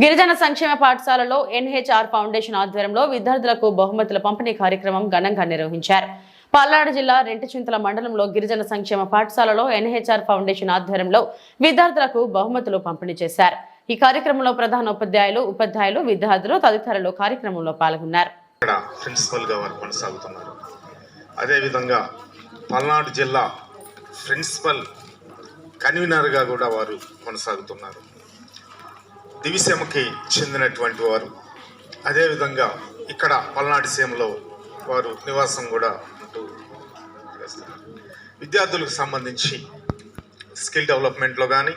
గిరిజన సంక్షేమ పాఠశాలలో ఎన్హెచ్ఆర్ ఫౌండేషన్ ఆధ్వర్యంలో విద్యార్థులకు బహుమతుల పంపిణీ కార్యక్రమం ఘనంగా నిర్వహించారు. పల్నాడు జిల్లా రెంటిచింతల మండలంలో గిరిజన సంక్షేమ పాఠశాలలో ఎన్హెచ్ఆర్ ఫౌండేషన్ ఆధ్వర్యంలో విద్యార్థులకు బహుమతులు పంపిణీ చేశారు. ఈ కార్యక్రమంలో ప్రధాన ఉపాధ్యాయులు ఉపాధ్యాయులు విద్యార్థులు తదితరులు కార్యక్రమంలో పాల్గొన్నారు. అదేవిధంగా పల్నాడు జిల్లా ప్రిన్సిపల్ కన్వీనర్గా కూడా వారు కొనసాగుతున్నారు. దివిసీమకి చెందినటువంటి వారు. అదేవిధంగా ఇక్కడ పల్నాడు సీమలో వారు నివాసం కూడా ఉంటూ విద్యార్థులకు సంబంధించి స్కిల్ డెవలప్మెంట్లో కానీ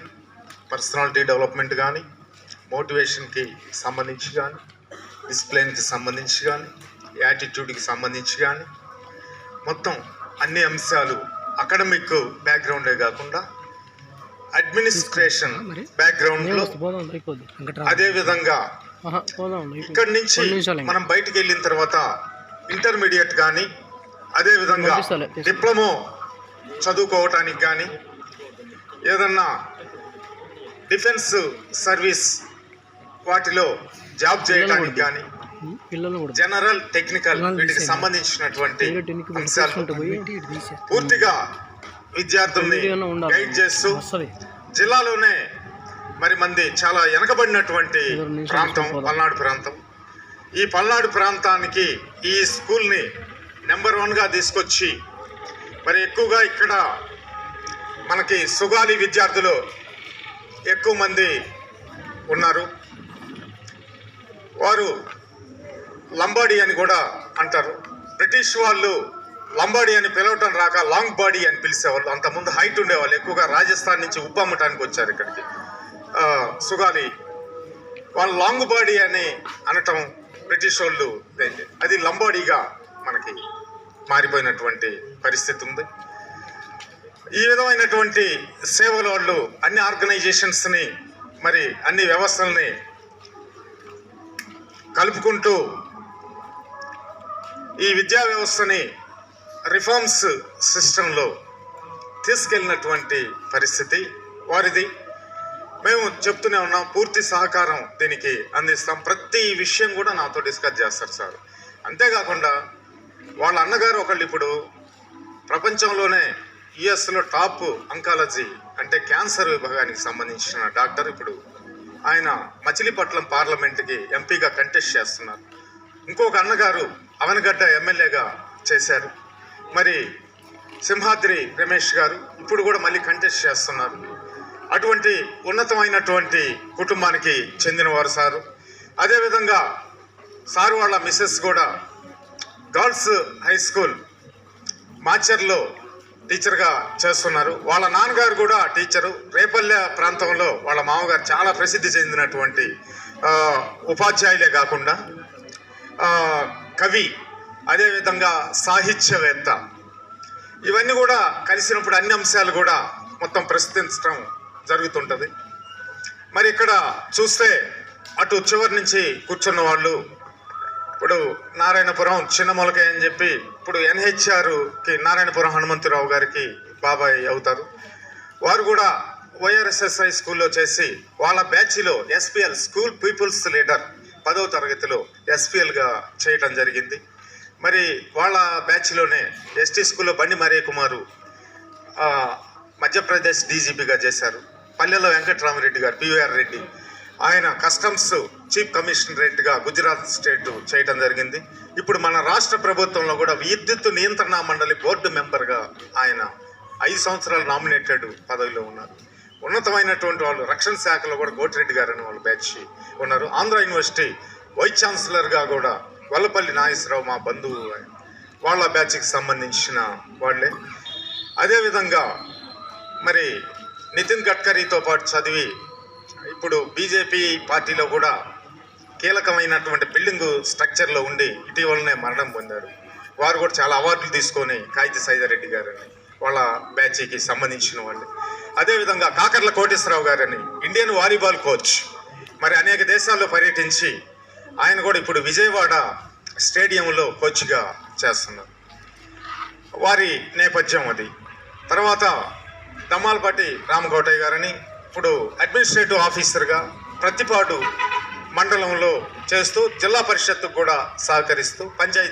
పర్సనాలిటీ డెవలప్మెంట్ కానీ మోటివేషన్కి సంబంధించి కానీ డిసిప్లిన్కి సంబంధించి కానీ యాటిట్యూడ్కి సంబంధించి కానీ మొత్తం అన్ని అంశాలు అకాడమిక్ బ్యాక్గ్రౌండే కాకుండా అడ్మినిస్ట్రేషన్ అయిపోద్ది వెంకట్రావు అదే విధంగా. ఇక్కడి నుంచి. మనం బయటికి వెళ్ళిన తర్వాత ఇంటర్మీడియట్ కానీ అదే విధంగా. డిప్లొమో చదువుకోవటానికి కానీ ఏదన్నా డిఫెన్స్ సర్వీస్ వాటిలో జాబ్ చేయడానికి కానీ జనరల్ టెక్నికల్ వీటికి. సంబంధించినటువంటి అంశాలు. పూర్తిగా విద్యార్థుల్ని. గైడ్ చేస్తూ. జిల్లాలోనే మరి మంది చాలా వెనకబడినటువంటి ప్రాంతం. పల్నాడు ప్రాంతం ఈ పల్నాడు ప్రాంతానికి ఈ స్కూల్ని నెంబర్ వన్గా తీసుకొచ్చి మరి ఎక్కువగా ఇక్కడ మనకి సుగాలి విద్యార్థులు ఎక్కువ మంది ఉన్నారు వారు లంబాడి అని కూడా అంటారు బ్రిటిష్ వాళ్ళు లంబాడీ అని పిలవటం రాక లాంగ్ బాడీ అని పిలిచేవాళ్ళు. అంతకుముందు హైట్ ఉండేవాళ్ళు. ఎక్కువగా రాజస్థాన్ నుంచి ఉప్పు అమ్మటానికి వచ్చారు ఇక్కడికి. సుగాలి. వాళ్ళు లాంగ్ బాడీ అని అనటం బ్రిటిష్ వాళ్ళు అది లంబాడీగా మనకి మారిపోయినటువంటి పరిస్థితి ఉంది. ఈ విధమైనటువంటి సేవల వాళ్ళు అన్ని ఆర్గనైజేషన్స్ని మరి అన్ని వ్యవస్థల్ని కలుపుకుంటూ ఈ విద్యా వ్యవస్థని రిఫార్మ్స్ సిస్టంలో తీసుకెళ్ళినటువంటి పరిస్థితి వారిది. మేము చెప్తూనే ఉన్నాం పూర్తి సహకారం దీనికి అందిస్తాం. ప్రతి విషయం కూడా నాతో డిస్కస్ చేస్తారు సార్. అంతేకాకుండా వాళ్ళ అన్నగారు ఒకళ్ళు ఇప్పుడు ప్రపంచంలోనే యుఎస్లో టాప్ అంకాలజీ అంటే క్యాన్సర్ విభాగానికి సంబంధించిన డాక్టర్ ఇప్పుడు ఆయన మచిలీపట్నం పార్లమెంట్కి ఎంపీగా కంటెస్ట్ చేస్తున్నారు. ఇంకొక అన్నగారు అవనగడ్డ ఎమ్మెల్యేగా చేశారు. మరి సింహాద్రి రమేష్ గారు ఇప్పుడు కూడా మళ్ళీ కంటెస్ట్ చేస్తున్నారు. అటువంటి ఉన్నతమైనటువంటి కుటుంబానికి చెందినవారు సారు. అదేవిధంగా సారు వాళ్ళ మిస్సెస్ కూడా గర్ల్స్ హై స్కూల్ మాచర్లో టీచర్గా చేస్తున్నారు. వాళ్ళ నాన్నగారు కూడా టీచరు రేపల్లె ప్రాంతంలో వాళ్ళ మామగారు చాలా ప్రసిద్ధి చెందినటువంటి ఉపాధ్యాయులే కాకుండా కవి అదేవిధంగా సాహిత్యవేత్త. ఇవన్నీ కూడా కలిసినప్పుడు అన్ని అంశాలు కూడా మొత్తం ప్రస్తుతించడం జరుగుతుంటుంది. మరి ఇక్కడ చూస్తే అటు చివరి నుంచి కూర్చున్న వాళ్ళు ఇప్పుడు నారాయణపురం చిన్న మొలకాయ అని చెప్పి ఇప్పుడు ఎన్హెచ్ఆర్కి నారాయణపురం హనుమంతరావు గారికి బాబాయ్ అవుతారు. వారు కూడా వైఆర్ఎస్ఎస్ఐ స్కూల్లో చేసి వాళ్ళ బ్యాచ్లో ఎస్పిఎల్ స్కూల్ పీపుల్స్ లీడర్ పదవ తరగతిలో ఎస్పిఎల్గా చేయటం జరిగింది. మరి వాళ్ళ బ్యాచ్లోనే ఎస్టీ స్కూల్లో బండి మరే కుమారు మధ్యప్రదేశ్ డీజీపీగా చేశారు. పల్లెలో వెంకటరామరెడ్డి గారు పివిఆర్ రెడ్డి. ఆయన కస్టమ్స్ చీఫ్ కమిషనరేట్గా గుజరాత్ స్టేట్ చేయడం జరిగింది. ఇప్పుడు మన రాష్ట్ర ప్రభుత్వంలో కూడా విద్యుత్ నియంత్రణ మండలి బోర్డు మెంబర్గా ఆయన ఐదు సంవత్సరాలు నామినేటెడ్ పదవిలో ఉన్నారు. ఉన్నతమైనటువంటి వాళ్ళు రక్షణ శాఖలో కూడా కోటిరెడ్డి గారు అని వాళ్ళు బ్యాచ్ ఉన్నారు. ఆంధ్ర యూనివర్సిటీ వైస్ ఛాన్సలర్గా కూడా వల్లపల్లి నాగేశ్వరరావు మా బంధువు వాళ్ళ బ్యాచ్కి సంబంధించిన వాళ్ళే. అదేవిధంగా మరి నితిన్ గడ్కరీతో పాటు చదివి ఇప్పుడు బీజేపీ పార్టీలో కూడా కీలకమైనటువంటి బిల్డింగ్ స్ట్రక్చర్లో ఉండి ఇటీవలనే మరణం పొందారు. వారు కూడా చాలా అవార్డులు తీసుకొని కాగిత సైదారెడ్డి గారని వాళ్ళ బ్యాచ్కి సంబంధించిన వాళ్ళు. అదేవిధంగా కాకర్ల కోటేశ్వరరావు గారని ఇండియన్ వాలీబాల్ కోచ్ మరి అనేక దేశాల్లో పర్యటించి ఆయన కూడా ఇప్పుడు విజయవాడ స్టేడియంలో కోచ్గా చేస్తున్నారు. వారి నేపథ్యం అది. తర్వాత దమ్మాలపాటి రామగౌటయ్య గారని ఇప్పుడు అడ్మినిస్ట్రేటివ్ ఆఫీసర్గా ప్రతిపాడు మండలంలో చేస్తూ జిల్లా పరిషత్తుకు కూడా సహకరిస్తూ పంచాయతీ